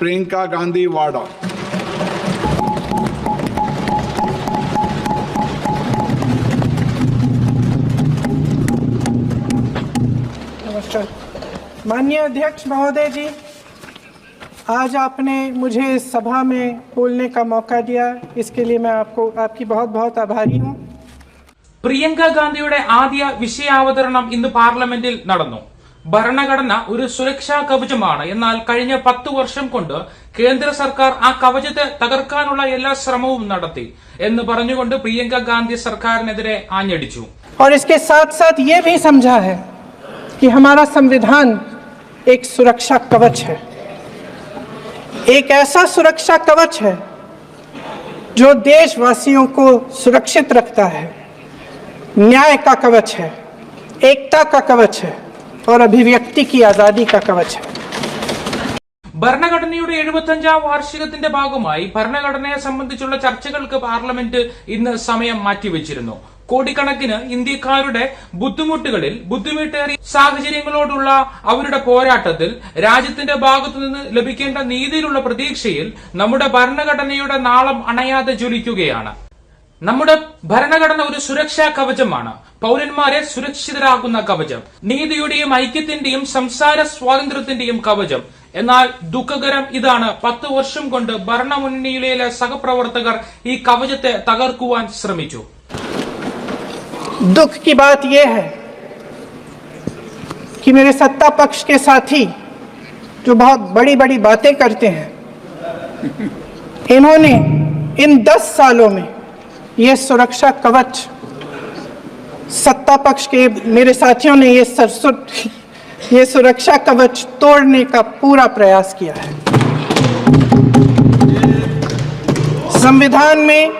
प्रियंका गांधी वाड़ा माननीय अध्यक्ष महोदय जी आज आपने मुझे इस सभा में बोलने का मौका दिया इसके लिए मैं आपको आपकी बहुत बहुत आभारी हूँ प्रियंका गांधी आदि വിഷയാവതരണം इन पार्लमेंट भरणागढ़ना ഒരു സുരക്ഷാ കവചമാണ് എന്നാൽ കഴിഞ്ഞ 10 വർഷം കൊണ്ട് കേന്ദ്ര സർക്കാർ ആ കവചത്തെ തകർക്കാനുള്ള എല്ലാ ശ്രമവും നടത്തി എന്ന് പറഞ്ഞ് കൊണ്ട് പ്രിയങ്ക ഗാന്ധി സർക്കാരിനെതിരെ ആഞ്ഞടിച്ചു और इसके साथ-साथ यह भी समझा है कि हमारा संविधान एक सुरक्षा कवच है एक ऐसा सुरक्षा कवच है जो देशवासियों को सुरक्षित रखता है न्याय का कवच है एकता का कवच है और अभिव्यक्ति की आजादी का कवच है ഭരണഘടനയുടെ എഴുപത്തഞ്ചാം വാർഷികത്തിന്റെ ഭാഗമായി ഭരണഘടനയെ സംബന്ധിച്ചുള്ള ചർച്ചകൾക്ക് പാർലമെന്റ് ഇന്ന് സമയം മാറ്റിവെച്ചിരുന്നു കോടിക്കണക്കിന് ഇന്ത്യക്കാരുടെ ബുദ്ധിമുട്ടുകളിൽ ബുദ്ധിമുട്ടേറിയ സാഹചര്യങ്ങളോടുള്ള അവരുടെ പോരാട്ടത്തിൽ രാജ്യത്തിന്റെ ഭാഗത്തുനിന്ന് ലഭിക്കേണ്ട നീതിയിലുള്ള പ്രതീക്ഷയിൽ നമ്മുടെ ഭരണഘടനയുടെ നാളം അണയാതെ ജ്വലിക്കുകയാണ് നമ്മുടെ ഭരണഘടന ഒരു സുരക്ഷാ കവചമാണ് പൗരന്മാരെ സുരക്ഷിതരാക്കുന്ന കവചം നീതിയുടെയും ഐക്യത്തിന്റെയും സംസാര സ്വാതന്ത്ര്യത്തിന്റെയും കവചം എന്നാൽ ദുഃഖകരം ഇതാണ് പത്ത് വർഷം കൊണ്ട് ഭരണമുന്നണിയിലെ സഹപ്രവർത്തകർ ഈ കവചത്തെ തകർക്കുവാൻ ശ്രമിച്ചു ദുഃഖ की बात यह कि मेरे सत्ता पक्ष के साथी जो बहुत बड़ी बड़ी बातें करते हैं इन्होंने इन 10 सालों में ये सुरक्षा कवच सत्ता पक्ष के मेरे साथियों ने ये सरसुर ये सुरक्षा कवच तोड़ने का पूरा प्रयास किया है संविधान में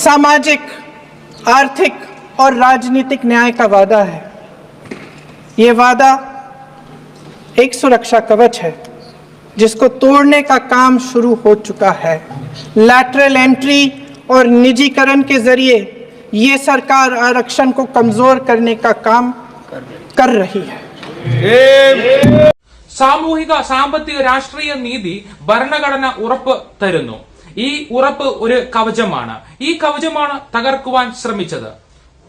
सामाजिक आर्थिक और राजनीतिक न्याय का वादा है ये वादा एक सुरक्षा कवच है जिसको तोड़ने का काम शुरू हो चुका है लैटरल एंट्री और निजीकरण के जरिए ये सरकार आरक्षण को कमजोर करने का काम कर रही है സാമൂഹിക സാമ്പത്തിക രാഷ്ട്രീയ നീതി ഭരണഘടന ഉറപ്പ് തരുന്നു ഈ ഉറപ്പ് ഒരു കവചമാണ് ഈ കവചമാണ് തകർക്കുവാൻ ശ്രമിച്ചത്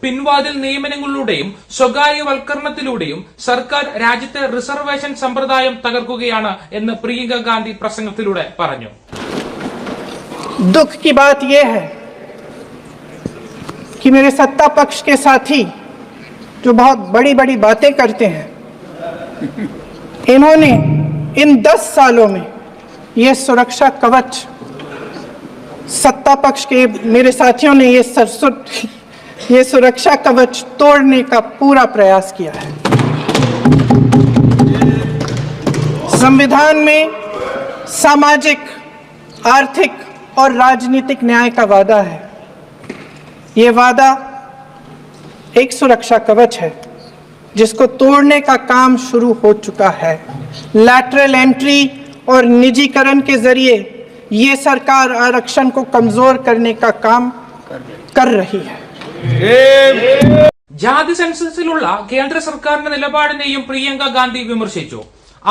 പിൻവാതിൽ നിയമനങ്ങളിലൂടെയും സ്വകാര്യവൽക്കരണത്തിലൂടെയും സർക്കാർ രാജ്യത്തെ റിസർവേഷൻ സമ്പ്രദായം തകർക്കുകയാണ് എന്ന് പ്രിയങ്ക ഗാന്ധി പ്രസംഗത്തിലൂടെ പറഞ്ഞു दुख की बात यह है कि मेरे सत्ता पक्ष के साथी जो बहुत बड़ी बड़ी बातें करते हैं इन्होंने इन दस सालों में ये सुरक्षा कवच सत्ता पक्ष के मेरे साथियों ने ये सरसुट ये सुरक्षा कवच तोड़ने का पूरा प्रयास किया है संविधान में सामाजिक आर्थिक और राजनीतिक न्याय का वादा है ये वादा एक सुरक्षा कवच है जिसको तोड़ने का काम शुरू हो चुका है लैटरल एंट्री और निजीकरण के जरिए ये सरकार आरक्षण को कमजोर करने का काम कर रही है ജാതി സെൻസസിലുള്ള കേന്ദ്ര സർക്കാരിന്റെ നിലപാടിനെയും പ്രിയങ്ക ഗാന്ധി വിമർശിച്ചു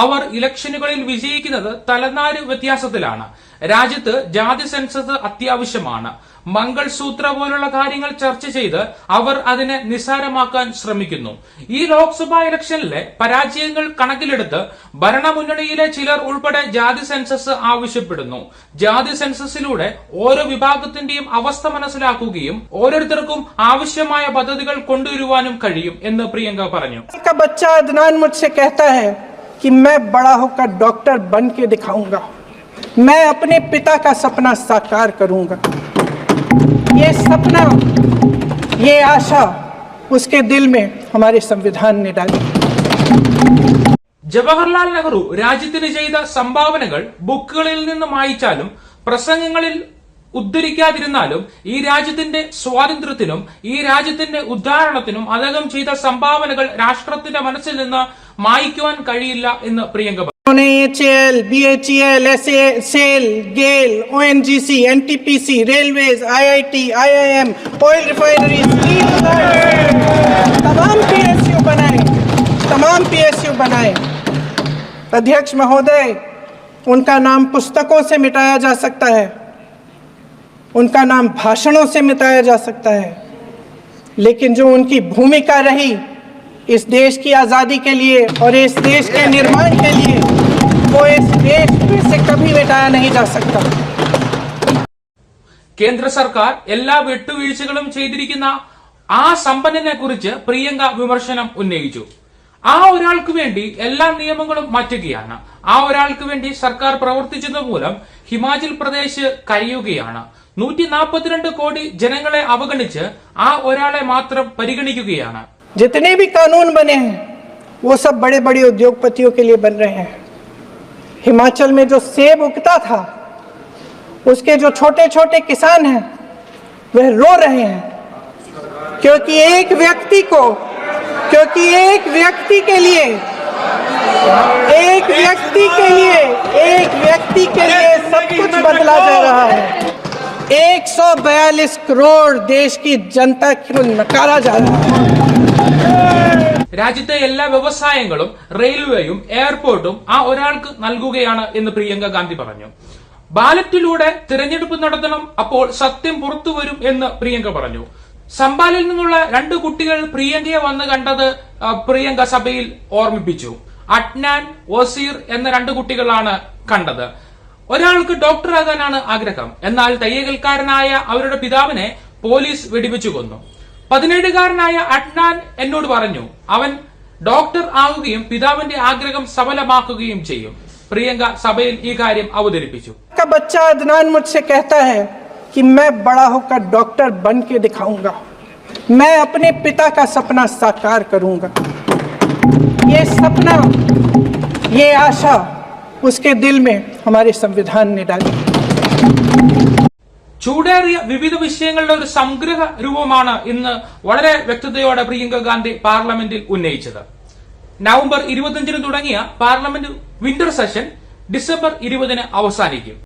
അവർ ഇലക്ഷനുകളിൽ വിജയിക്കുന്നത് തലനാര് വ്യത്യാസത്തിലാണ് രാജ്യത്ത് ജാതി സെൻസസ് അത്യാവശ്യമാണ് മംഗൾസൂത്ര പോലുള്ള കാര്യങ്ങൾ ചർച്ച ചെയ്ത് അവർ അതിനെ നിസ്സാരമാക്കാൻ ശ്രമിക്കുന്നു ഈ ലോക്സഭാ ഇലക്ഷനിലെ പരാജയങ്ങൾ കണക്കിലെടുത്ത് ഭരണമുന്നണിയിലെ ചിലർ ഉൾപ്പെടെ ജാതി സെൻസസ് ആവശ്യപ്പെടുന്നു ജാതി സെൻസസിലൂടെ ഓരോ വിഭാഗത്തിന്റെയും അവസ്ഥ മനസ്സിലാക്കുകയും ഓരോരുത്തർക്കും ആവശ്യമായ പദ്ധതികൾ കൊണ്ടുവരുവാനും കഴിയും എന്ന് പ്രിയങ്ക പറഞ്ഞു ഡോക്ടർ ബൻകെ മുझसे मैं अपने पिता का सपना साकार करूंगा ये सपना ये आशा उसके दिल में हमारे संविधान ने डाली ജവഹർലാൽ നെഹ്റു രാജ്യത്തിന് ചെയ്ത സംഭാവനകൾ ബുക്കുകളിൽ നിന്ന് മായിച്ചാലും പ്രസംഗങ്ങളിൽ ഉദ്ധരിക്കാതിരുന്നാലും ഈ രാജ്യത്തിന്റെ സ്വാതന്ത്ര്യത്തിനും ഈ രാജ്യത്തിന്റെ ഉദ്ധാരണത്തിനും അദ്ദേഹം ചെയ്ത സംഭാവനകൾ രാഷ്ട്രത്തിന്റെ മനസ്സിൽ നിന്ന് മായ്ക്കുവാൻ കഴിയില്ല എന്ന് Priyanka NHL BHEL, SA, SAIL, GAIL, ONGC, NTPC, Railways, IIT, IIM, Oil Refineries, Steel Plants, तमाम पीएसयू बनाए तमाम पीएसयू बनाए अध्यक्ष महोदय उनका नाम पुस्तकों से मिटाया जा सकता है उनका नाम भाषणों से मिटाया जा सकता है लेकिन जो उनकी भूमिका रही इस देश की आज़ादी के लिए और इस देश के निर्माण के लिए मिटाया नहीं जा सकता കേന്ദ്ര സർക്കാർ എല്ലാ വെട്ടുവീഴ്ചകളും ചെയ്തിരിക്കുന്ന ആ സമ്പന്നനെ കുറിച്ച് പ്രിയങ്ക വിമർശനം ഉന്നയിച്ചു ആ ഒരാൾക്ക് വേണ്ടി എല്ലാ നിയമങ്ങളും മാറ്റുകയാണ് ആ ഒരാൾക്ക് വേണ്ടി സർക്കാർ പ്രവർത്തിച്ചത് മൂലം ഹിമാചൽ പ്രദേശ് കരയുകയാണ് നൂറ്റി നാൽപ്പത്തിരണ്ട് കോടി ജനങ്ങളെ അവഗണിച്ച് ആ ഒരാളെ മാത്രം പരിഗണിക്കുകയാണ് ജനേ ബി കാനൂൻ ബനേ वो सब बड़े बड़े उद्योगपतियों के लिए बन रहे हैं हिमाचल में जो सेब उगता था उसके जो छोटे छोटे किसान हैं वह रो रहे हैं क्योंकि एक व्यक्ति को क्योंकि एक व्यक्ति के लिए एक व्यक्ति के लिए एक व्यक्ति के लिए सब कुछ बदला जा रहा है 142 करोड़ देश की जनता को नकारा जा रहा है രാജ്യത്തെ എല്ലാ വ്യവസായങ്ങളും റെയിൽവേയും എയർപോർട്ടും ആ ഒരാൾക്ക് നൽകുകയാണ് എന്ന് പ്രിയങ്ക ഗാന്ധി പറഞ്ഞു ബാലറ്റിലൂടെ തിരഞ്ഞെടുപ്പ് നടത്തണം അപ്പോൾ സത്യം പുറത്തു വരും എന്ന് പ്രിയങ്ക പറഞ്ഞു സമ്പാലിൽ നിന്നുള്ള രണ്ട് കുട്ടികൾ പ്രിയങ്കയെ വന്ന് കണ്ടത് പ്രിയങ്ക സഭയിൽ ഓർമ്മിപ്പിച്ചു അഡ്നാൻ ഓസീർ എന്ന രണ്ട് കുട്ടികളാണ് കണ്ടത് ഒരാൾക്ക് ഡോക്ടറാകാനാണ് ആഗ്രഹം എന്നാൽ തയ്യൽക്കാരനായ അവരുടെ പിതാവിനെ പോലീസ് വെടിവെച്ചു കൊന്നു 17കാരനായ അദ്നാൻ എന്നോട് പറഞ്ഞു അവൻ ഡോക്ടർ ആവുകയും പിതാവിന്റെ ആഗ്രഹം സഫലമാക്കുകയും ചെയ്യും പ്രിയങ്ക സഭയിൽ ഈ കാര്യം അവധരിപ്പിക്കു കൊച്ച বাচ্চা അദ്നാൻ मुझसे कहता है कि मैं बड़ा होकर डॉक्टर बनके दिखाऊंगा मैं अपने पिता का सपना साकार करूंगा यह सपना यह आशा उसके दिल में हमारे संविधान ने डाली ചൂടേറിയ വിവിധ വിഷയങ്ങളുടെ ഒരു സംഗ്രഹ രൂപമാണ് ഇന്ന് വളരെ വ്യക്തതയോടെ പ്രിയങ്ക ഗാന്ധി പാർലമെന്റിൽ ഉന്നയിച്ചത് നവംബർ ഇരുപത്തിയഞ്ചിന് തുടങ്ങിയ പാർലമെന്റ് വിന്റർ സെഷൻ ഡിസംബർ ഇരുപതിന് അവസാനിക്കും